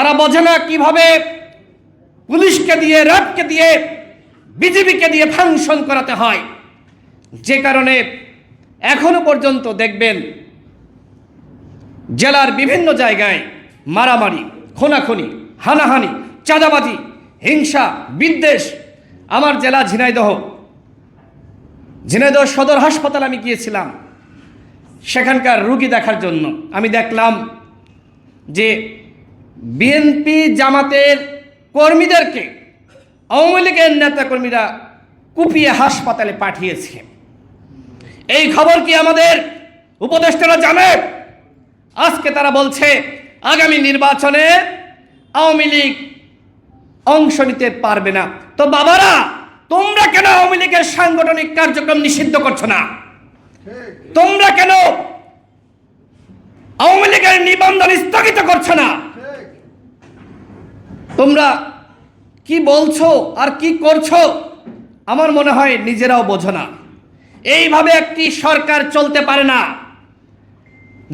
তারা বোঝে না কীভাবে পুলিশকে দিয়ে র্যাবকে দিয়ে বিজেপিকে দিয়ে ফাংশন করাতে হয়। যে কারণে এখনও পর্যন্ত দেখবেন জেলার বিভিন্ন জায়গায় মারামারি, খোনাখুনি, হানাহানি, চাঁদাবাজি, হিংসা, বিদ্বেষ। আমার জেলা ঝিনাইদহ। ঝিনাইদহ সদর হাসপাতাল আমি গিয়েছিলাম। সেখানকার রুগী দেখার জন্য আমি দেখলাম যে বিএনপি জামাতের কর্মীদেরকে আওয়ামী লীগের নেতাকর্মীরা কুপিয়ে হাসপাতালে পাঠিয়েছে। এই খবর কি আমাদের উপদেষ্টারা জানে? আজকে তারা বলছে, আগামী নির্বাচনে আওয়ামী লীগ অংশ নিতে পারবে না। তো বাবারা, তোমরা কেন আওয়ামী লীগের সাংগঠনিক কার্যক্রম নিষিদ্ধ করছ না? তোমরা কেন আওয়ামী লীগের নিবন্ধন স্থগিত করছ না? তোমরা কি বলছো আর কি করছ? আমার মনে হয় নিজেরাও বোঝো না। এইভাবে একটি সরকার চলতে পারে না।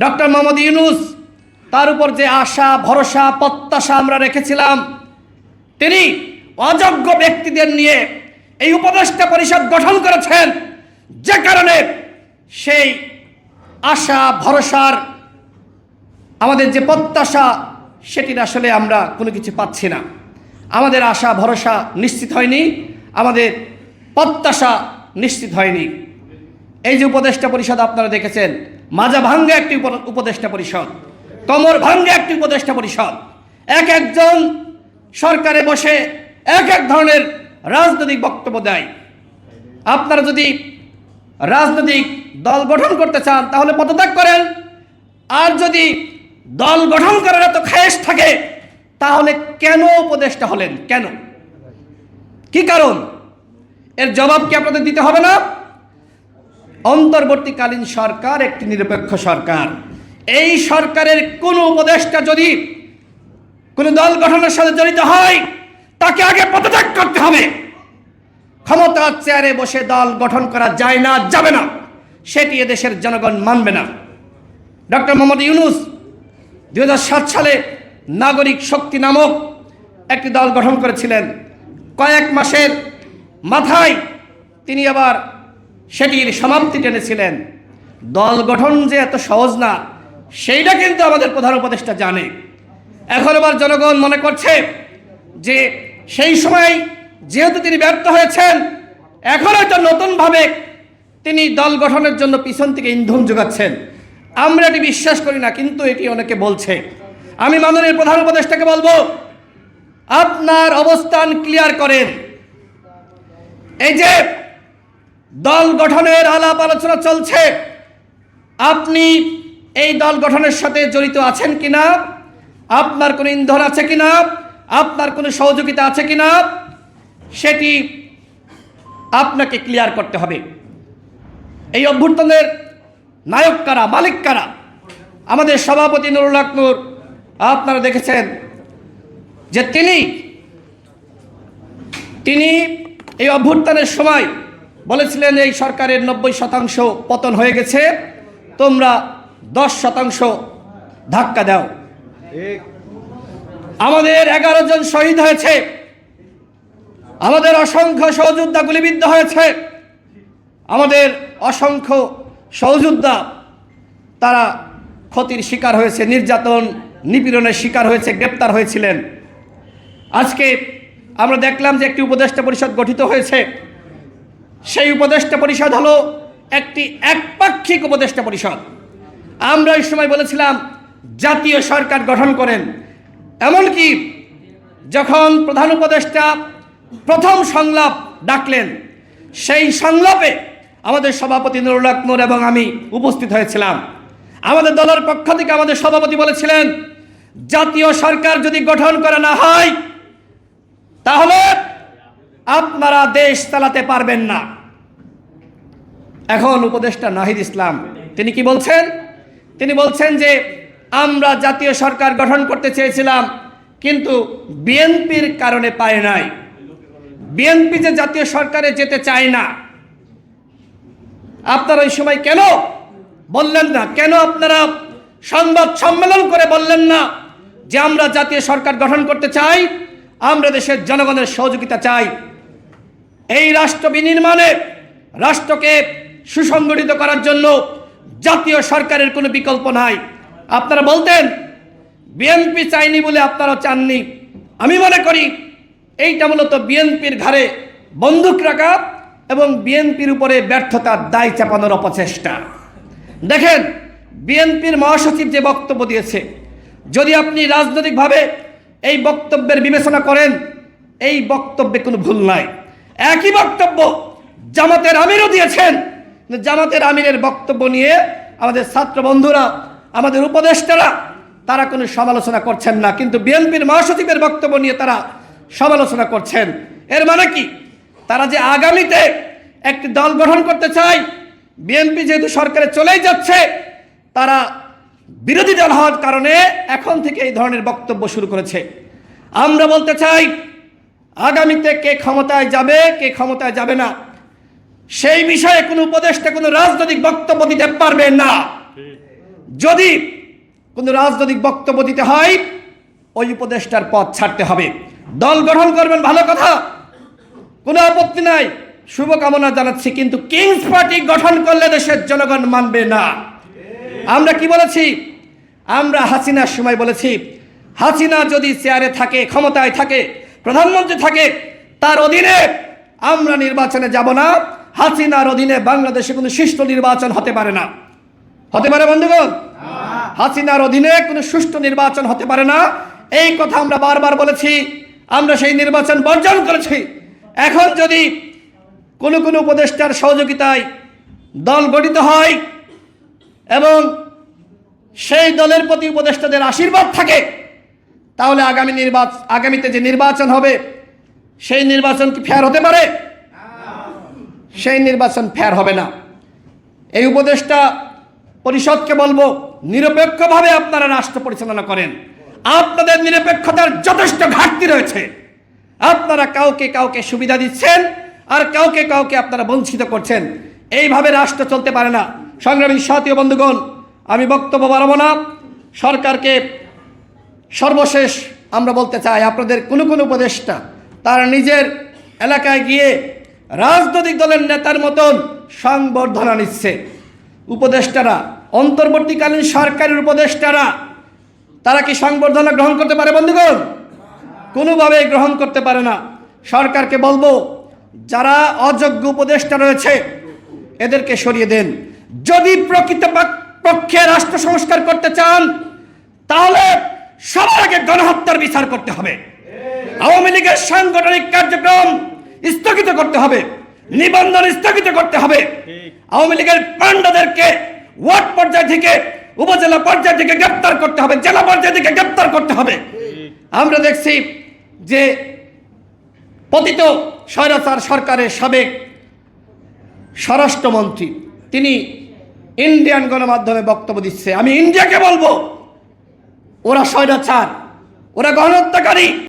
ডক্টর মোহাম্মদ ইউনুস, তার উপর যে আশা, ভরসা, প্রত্যাশা আমরা রেখেছিলাম, তিনি অযোগ্য ব্যক্তিদের নিয়ে এই উপদেষ্টা পরিষদ গঠন করেছেন, যে কারণে সেই আশা, ভরসার আমাদের যে প্রত্যাশা সেটির আসলে আমরা কোনো কিছু পাচ্ছি না। আমাদের আশা, ভরসা নিশ্চিত হয়নি, আমাদের প্রত্যাশা নিশ্চিত হয়নি। এই যে উপদেষ্টা পরিষদ আপনারা দেখেছেন, মাজা ভাঙ্গে একটি উপদেষ্টা পরিষদ, কমর ভাঙ্গে একটি উপদেষ্টা পরিষদ, এক একজন সরকারে বসে এক এক ধরনের রাজনৈতিক বক্তব্য দেয়। আপনারা যদি রাজনৈতিক দল গঠন করতে চান, তাহলে পদত্যাগ করেন। আর যদি দল গঠন করার এত খায়েশ থাকে, তাহলে কেন উপদেষ্টা হলেন? কেন? কি কারণ? এর জবাব কি আপনাদের দিতে হবে না? অন্তর্বর্তীকালীন সরকার একটি নিরপেক্ষ সরকার। এই সরকারের কোনো উপদেষ্টা যদি কোনো দল গঠনের সাথে জড়িত হয়, তাকে আগে পদত্যাগ করতে হবে। ক্ষমতার চেয়ারে বসে দল গঠন করা যায় না, যাবে না। সেটি এদেশের জনগণ মানবে না। ডক্টর মোহাম্মদ ইউনুস দুই হাজার সাত সালে নাগরিক শক্তি নামক একটি দল গঠন করেছিলেন। কয়েক মাসের মাথায় তিনি আবার সেটির সমাপ্তি টেনেছিলেন। দল গঠন যে এত সহজ না, সেইটা কিন্তু আমাদের প্রধান উপদেষ্টা জানে। এখন আবার জনগণ মনে করছে যে সেই সময় যেহেতু তিনি ব্যর্থ হয়েছেন, এখন হয়তো নতুনভাবে তিনি দল গঠনের জন্য পিছন থেকে ইন্ধন যোগাচ্ছেন। আমরা এটি বিশ্বাস করি না, কিন্তু এটি অনেকে বলছে। আমি মাননীয় প্রধান উপদেষ্টাকে বলব, আপনার অবস্থান ক্লিয়ার করেন। এই যে দল গঠনের আলাপ আলোচনা চলছে, আপনি এই দল গঠনের সাথে জড়িত আছেন কিনা? আপনার কোনো ইন্ধন আছে কিনা? আপনার কোনো সহযোগিতা আছে কিনা? সেটি আপনাকে ক্লিয়ার করতে হবে। এই অভ্যুত্থানের নায়ক কারা, মালিক কারা? আমাদের সভাপতি নুরুল হক নূর, আপনারা দেখেছেন যে তিনি তিনি এই অভ্যুত্থানের সময় বলেছিলেন এই সরকারের নব্বই শতাংশ পতন হয়ে গেছে, তোমরা দশ শতাংশ ধাক্কা দাও। আমাদের এগারো জন শহীদ হয়েছে, আমাদের অসংখ্য সহযোদ্ধা গুলিবিদ্ধ হয়েছে, আমাদের অসংখ্য সহযোদ্ধা, তারা ক্ষতির শিকার হয়েছে, নির্যাতন নিপীড়নের শিকার হয়েছে, গ্রেপ্তার হয়েছিলেন। আজকে আমরা দেখলাম যে একটি উপদেষ্টা পরিষদ গঠিত হয়েছে। সেই উপদেষ্টা পরিষদ হলো একটি একপাক্ষিক উপদেষ্টা পরিষদ। আমরা ওই সময় বলেছিলাম, জাতীয় সরকার গঠন করেন। এমনকি যখন প্রধান উপদেষ্টা প্রথম সংলাপ ডাকলেন, সেই সংলাপে আমাদের সভাপতি নুরুল হক নূর এবং আমি উপস্থিত হয়েছিলাম। আমাদের দলের পক্ষ থেকে আমাদের সভাপতি বলেছিলেন, জাতীয় সরকার যদি গঠন করা না হয়, তাহলে আপনারা দেশ চালাতে পারবেন না। এখন উপদেষ্টা নাহিদ ইসলাম, তিনি কি বলছেন? তিনি বলছেন যে, আমরা জাতীয় সরকার গঠন করতে চেয়েছিলাম, কিন্তু বিএনপির কারণে পায় নাই। বিএনপি যে জাতীয় সরকারে যেতে চায় না আপনারা ওই সময় কেন বললেন না? কেন আপনারা সংবাদ সম্মেলন করে বললেন না যে আমরা জাতীয় সরকার গঠন করতে চাই, আমরা দেশের জনগণের সহযোগিতা চাই? এই রাষ্ট্র বিনির্মাণে, রাষ্ট্রকে সুসংগঠিত করার জন্য জাতীয় সরকারের কোনো বিকল্প নাই। আপনারা বলতেন, বিএনপি চাইনি বলে আপনারা চাননি। আমি মনে করি, এইটা মূলত বিএনপির ঘাড়ে বন্দুক রাখা এবং বিএনপির উপরে ব্যর্থতার দায় চাপানোর অপচেষ্টা। দেখেন, বিএনপির মহাসচিব যে বক্তব্য দিয়েছে, যদি আপনি রাজনৈতিকভাবে এই বক্তব্যের বিবেচনা করেন, এই বক্তব্যে কোনো ভুল নাই। একই বক্তব্য জামাতের আমিরও দিয়েছেন। জামাতের আমিরের বক্তব্য নিয়ে আমাদের ছাত্র বন্ধুরা, আমাদের উপদেষ্টারা, তারা কোনো সমালোচনা করছেন না। কিন্তু বিএনপির মহাসচিবের বক্তব্য নিয়ে তারা সমালোচনা করছেন। এর মানে কি? তারা যে আগামীতে একটি দল গঠন করতে চায়, বিএনপি যেহেতু সরকারে চলেই যাচ্ছে, তারা বিরোধী দল হওয়ার কারণে এখন থেকে এই ধরনের বক্তব্য শুরু করেছে। আমরা বলতে চাই, আগামীতে কে ক্ষমতায় যাবে, কে ক্ষমতায় যাবে না, সেই বিষয়ে কোনো উপদেষ্টা, কোনো রাজনৈতিক বক্তব্য দিতে পারবে না। যদি কোনো রাজনৈতিক বক্তব্য দিতে হয়, ওই উপদেষ্টার পথ ছাড়তে হবে। দল গঠন করবেন, ভালো কথা। কোনো আপত্তি নাই। শুভকামনা জানাচ্ছি, কিন্তু কিংস পার্টি গঠন করলে দেশের জনগণ মানবে না। আমরা কি বলেছি? আমরা হাসিনার সময় বলেছি, হাসিনা যদি চেয়ারে থাকে, ক্ষমতায় থাকে, প্রধানমন্ত্রী থাকে, তার অধীনে আমরা নির্বাচনে যাব না। হাসিনার অধীনে বাংলাদেশে কোনো সুষ্ঠু নির্বাচন হতে পারে না। হতে পারে বন্ধুগণ? হাসিনার অধীনে কোনো সুষ্ঠু নির্বাচন হতে পারে না। এই কথা আমরা বারবার বলেছি, আমরা সেই নির্বাচন বর্জন করেছি। এখন যদি কোনো কোনো উপদেষ্টার সহযোগিতায় দল গঠিত হয় এবং সেই দলের প্রতি উপদেষ্টাদের আশীর্বাদ থাকে, তাহলে আগামী নির্বাচন আগামীতে যে নির্বাচন হবে, সেই নির্বাচন কি ফেয়ার হতে পারে? সেই নির্বাচন ফেয়ার হবে না। এই উপদেষ্টা পরিষদকে বলব, নিরপেক্ষভাবে আপনারা রাষ্ট্র পরিচালনা করেন। আপনাদের নিরপেক্ষতার যথেষ্ট ঘাটতি রয়েছে। আপনারা কাউকে কাউকে সুবিধা দিচ্ছেন আর কাউকে কাউকে আপনারা বঞ্চিত করছেন। এইভাবে রাষ্ট্র চলতে পারে না। সংগ্রামী সাথী ও বন্ধুগণ, আমি বক্তব্য বাড়াবো না। সরকারকে সর্বশেষ আমরা বলতে চাই, আপনাদের কোনো কোনো উপদেষ্টা তার নিজের এলাকায় গিয়ে রাজনৈতিক দলের নেতার মতন সংবর্ধনা নিচ্ছে। উপদেষ্টারা, অন্তর্বর্তীকালীন সরকারের উপদেষ্টারা, তারা কি সংবর্ধনা গ্রহণ করতে পারে বন্ধুগণ? কোনোভাবে গ্রহণ করতে পারে না। সরকারকে বলব, যারা অযোগ্য উপদেষ্টা রয়েছে, এদেরকে সরিয়ে দেন। যদি প্রকৃত পক্ষে রাষ্ট্র সংস্কার করতে চান, তাহলে সবার আগে গণহত্যার বিচার করতে হবে। আওয়ামী লীগের সাংগঠনিক কার্যক্রম স্থগিত করতে হবে, নিবন্ধন স্থগিত করতে হবে। আওয়ামী লীগের পাণ্ডাদেরকে ওয়ার্ড পর্যায় থেকে, উপজেলা পর্যায় থেকে গ্রেপ্তার করতে হবে, জেলা পর্যায় থেকে গ্রেপ্তার করতে হবে। আমরা দেখছি যে পতিত স্বৈরাচার সরকারের সাবেক স্বরাষ্ট্রমন্ত্রী, তিনি ইন্ডিয়ান গণমাধ্যমে বক্তব্য দিচ্ছে। আমি ইন্ডিয়াকে বলব, ওরা স্বৈরাচার, ওরা গণহত্যাকারী।